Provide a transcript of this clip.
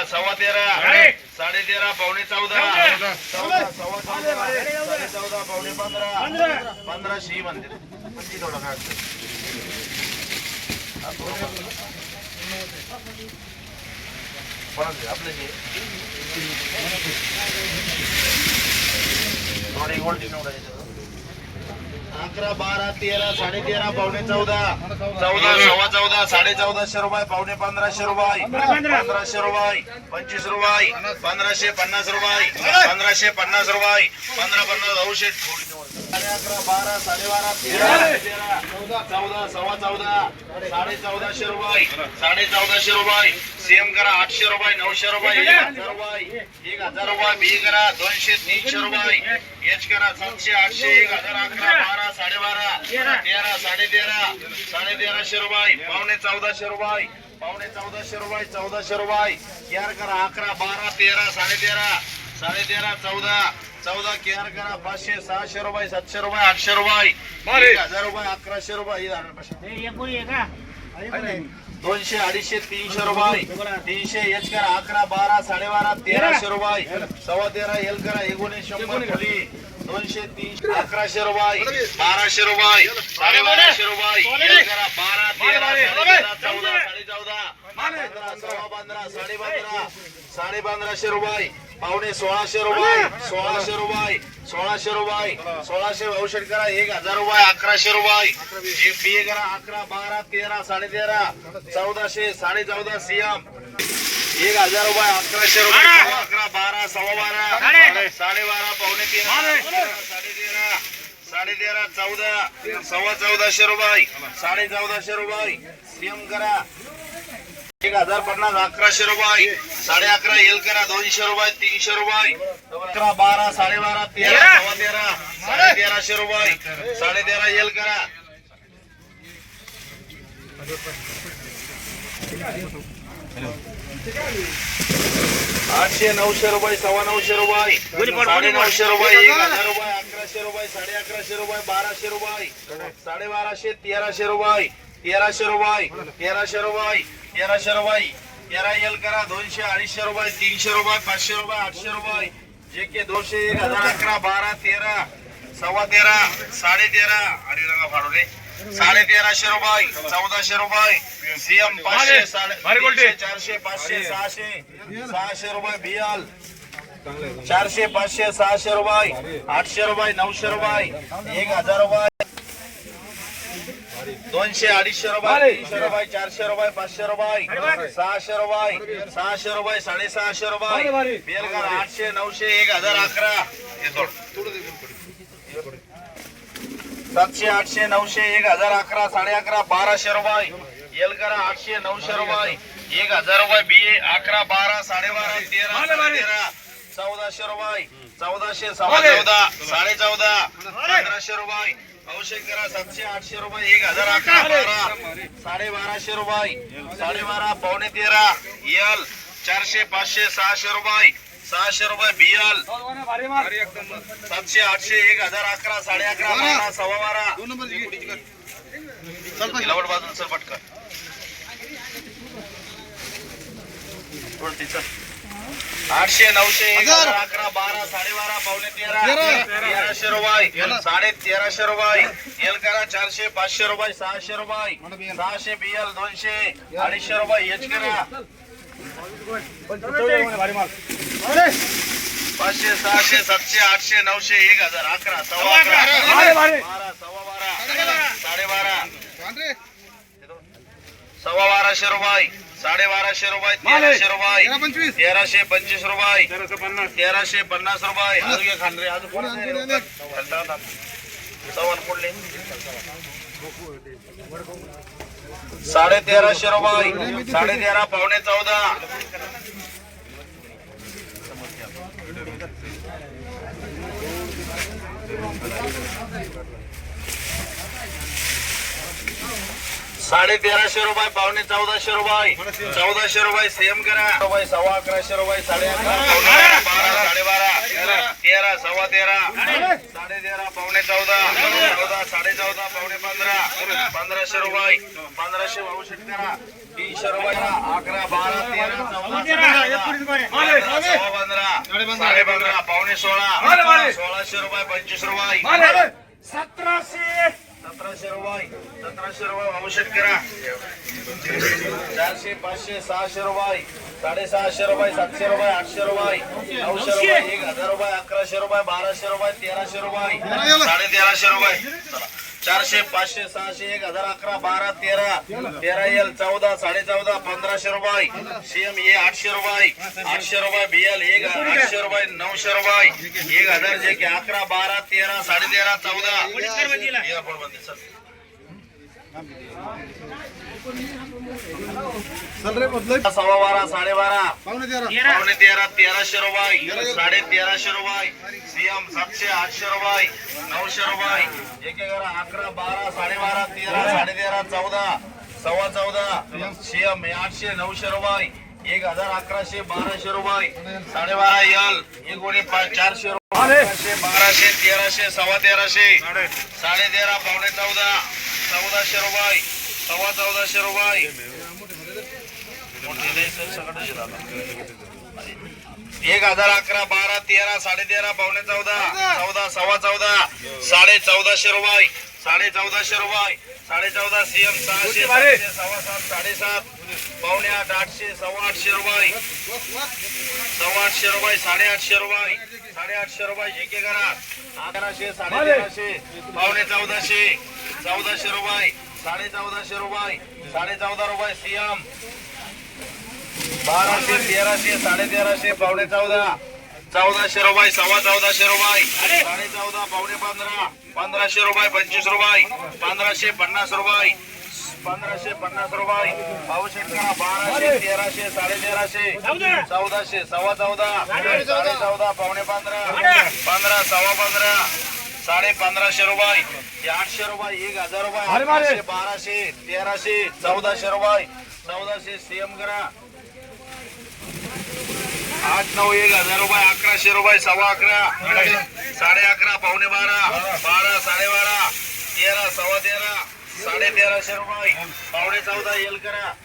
तेरा सव्वा तेरा. साडे तेरा पावणे चौदा. चौदा सव्वा चौदा साडे चौदा पावणे पंधरा. पंधराशे ही म्हणते किती थोडं काय असेल? कोणाचं? आपलं हे? थोडी गोल्डी नव्हता याच्यावर. अकरा बारा तेरा साडे तेरा पावणे चौदा. चौदा सव्वा चौदा साडे चौदाशे रुपये पावणे पंधराशे रुपये पंधराशे रुपये. पंचवीस रुपये. पंधराशे पन्नास रुपये. पंधराशे पन्नास रुपये. पंधरा पन्नास औषध साडे अकरा बारा साडेबारा तेरा तेरा चौदा सव्वा चौदा. साडे चौदाशे रुपये. साडे चौदाशे रुपये. सेम करा आठशे रुपये नऊशे रुपये एक हजार रुपये एक हजार रुपये बी करा दोनशे तीनशे रुपये एच करा सातशे आठशे एक हजार अकरा बारा साडेबारा तेरा साडे तेरा साडे तेराशे रुपये पावणे चौदाशे रुपये पावणे चौदाशे रुपये चौदाशे रुपये केअर करा अकरा बारा तेरा साडे तेरा साडे तेरा चौदा चौदा केअर करा पाचशे सहाशे रुपये सातशे रुपये आठशे रुपये एक हजार रुपये अकराशे रुपये. दोनशे अडीचशे तीनशे रुपये. तीनशे एच करा अकरा बारा साडेबारा तेराशे रुपये. सव्वा तेरा एल करा एकोणीस शंभर दोनशे तीनशे अकराशे रुपये. बाराशे रुपये. साडेबाराशे रुपये. एल करा बारा तेरा चौदा साडे चौदा पंधरा सव्वा पंधरा साडे पंधरा साडे पंधराशे रुपये. पावणे सोळाशे रुपये सोळाशे रुपये सोळाशे रुपये सोळाशे औषध करा एक हजार रुपये अकराशे रुपये. बी करा अकरा बारा तेरा साडे तेरा चौदाशे साडे चौदा सीएम एक हजार रुपये अकराशे रुपये अकरा बारा सव्वा बारा. साडे! बारा पावणे तेरा साडे! तेरा साडे तेरा चौदा सव्वा चौदाशे रुपये साडे चौदाशे रुपये सीएम करा. एक हजार पन्नास अकराशे रुपये. साडे अकरा एल करा दोनशे रुपये तीनशे रुपये. अकरा बारा साडे बारा तेरा सव्वा तेरा साडे तेराशे रुपये. साडे तेरा एल करा. आठशे नऊशे रुपये सव्वा नऊशे रुपये. साडे नऊशे रुपये एक हजार रुपये अकराशे रुपये साडे अकराशे रुपये बाराशे रुपये. साडे बाराशे तेराशे रुपये. तेराशे रुपये तेराशे रुपये तेराशे रुपये तेरा एल करा दोनशे अडीचशे रुपये तीनशे रुपये पाचशे रुपये आठशे रुपये. जे के दोनशे एक हजार अकरा बारा तेरा सव्वा तेरा साडे तेरा. आणि रंगा फाडवले साडे तेराशे रुपये चौदाशे रुपये. सीएम पाचशे साडे चारशे पाचशे सहाशे सहाशे रुपये बियाल. चारशे पाचशे सहाशे रुपये आठशे रुपये नऊशे रुपये एक हजार रुपये दोनशे अडीचशे रुपये तीनशे रुपये चारशे रुपये पाचशे रुपये सहाशे रुपये सहाशे रुपये साडेसहाशे रुपये. बेलगार आठशे नऊशे एक हजार अकरा. सातशे आठशे नऊशे एक हजार अकरा साडे अकरा बाराशे रुपये. एल करा आठशे नऊशे रुपये. एक हजार रुपये बी ए अकरा बारा साडेबारा तेरा तेरा. चौदाशे रुपये. चौदाशे सव्वा चौदा साडे चौदा पंधराशे रुपये. औषध करा सातशे आठशे रुपये. एक हजार अकरा बारा. साडे बाराशे रुपये. साडे बारा पावणे तेरा. एल चारशे पाचशे सहाशे रुपये. सहाशे रुपये बियल सातशे आठशे एक हजार अकरा साडे अकरा बारा. सव्वा बारा. लवड बाजून सर पटकन. आठशे नऊशे एक हजार अकरा बारा साडेबारा पावणे तेरा तेराशे रुपये साडे तेराशे रुपये एल करा चारशे पाचशे रुपये सहाशे रुपये सहाशे बियल दोनशे अडीचशे रुपये एच करा पाचशे सहाशे सातशे आठशे नऊशे एक हजार अकरा सव्वा अकरा बारा सव्वा बारा साडेबारा सव्वा बाराशे रुपये साडे बाराशे रुपये तेराशे रुपये तेराशे पंचवीस रुपये तेराशे पन्नास. रुपये. अजून खांदरे अजून रे? चव्हाण कुठले? साडे तेराशे रुपये. साडे तेरा पावणे चौदा. साडे तेराशे रुपये पावणे चौदाशे रुपये. चौदाशे रुपये सेम करा. रुपये सव्वा अकराशे रुपये साडे अकरा बारा, बारा. साडेबारा तेरा सव्वा तेरा. साडे तेरा पावणे चौदा. चौदा साडे चौदा पावणे पंधरा. पंधराशे रुपये. पंधराशे भाऊशेट करा. तीनशे रुपये अकरा बारा तेरा चौदा सव्वा पंधरा साडे पंधरा पावणे सोळा. सोळाशे रुपये पंचवीस रुपये. सतराशे सतराशे रुपये औषध करा चारशे पाचशे सहाशे रुपये. साडेसहाशे रुपये सातशे रुपये आठशे रुपये. नऊशे रुपये एक हजार रुपये अकराशे रुपये बाराशे रुपये तेराशे रुपये. साडे तेराशे रुपये. चारशे पाचशे सहाशे एक हजार अकरा बारा तेरा. तेरा एल चौदा साडे चौदा पंधराशे रुपये. सीएम ए आठशे रुपये. आठशे रुपये बीएल एक आठशे रुपये नऊशे रुपये. एक हजार जे की अकरा बारा तेरा साडे तेरा चौदा. सव्वा बारा साडेबारा पावणे तेरा. तेराशे रुपये. साडे तेराशे रुपये. सीएम सातशे आठशे रुपये. नऊशे रुपये. एक अकरा बारा साडेबारा तेरा साडे तेरा चौदा. सव्वा चौदा. सीएम आठशे नऊशे रुपये. एक हजार अकराशे बाराशे रुपये. साडेबारा यल एक कोणी पा- चारशे रुपये. बाराशे तेराशे सव्वा तेराशे. साडे तेरा पावणे चौदा. चौदाशे रुपये. सव्वा चौदाशे रुपये. एक हजार अकरा बारा तेरा साडे तेरा पावणे चौदा चौदा सव्वा चौदा साडे चौदाशे रुपये. साडे चौदाशे रुपये साडे चौदा सीएम सहाशे सव्वा सात साडेसात पावणे आठ आठशे सव्वा आठशे रुपये. सव्वा आठशे रुपये साडे आठशे रुपये. साडे आठशे रुपये एक एक करा अकराशे साडे तेराशे पावणे चौदाशे. चौदाशे रुपये साडे चौदाशे रुपये साडे चौदा रुपये सीएम. बाराशे तेराशे साडे तेराशे पावणे चौदा. चौदाशे रुपये सव्वा चौदाशे रुपये. साडे चौदा पावणे पंधरा. पंधराशे रुपये पंचवीस रुपये. पंधराशे पन्नास रुपये. पंधराशे पन्नास रुपये. भाऊ करा बाराशे तेराशे साडे तेराशे. चौदाशे सव्वा चौदा. साडे चौदा पावणे पंधरा. पंधरा सव्वा पंधरा. साडे पंधराशे रुपये. हे आठशे रुपये एक हजार रुपये. बाराशे तेराशे चौदाशे रुपये. चौदाशे सीएम करा. आठ नऊ एक हजार रुपये अकराशे रुपये सव्वा अकरा. साडे अकरा पावणे बारा. बारा साडे बारा. तेरा सव्वा तेरा. साडे तेराशे रुपये. पावणे चौदा येल करा.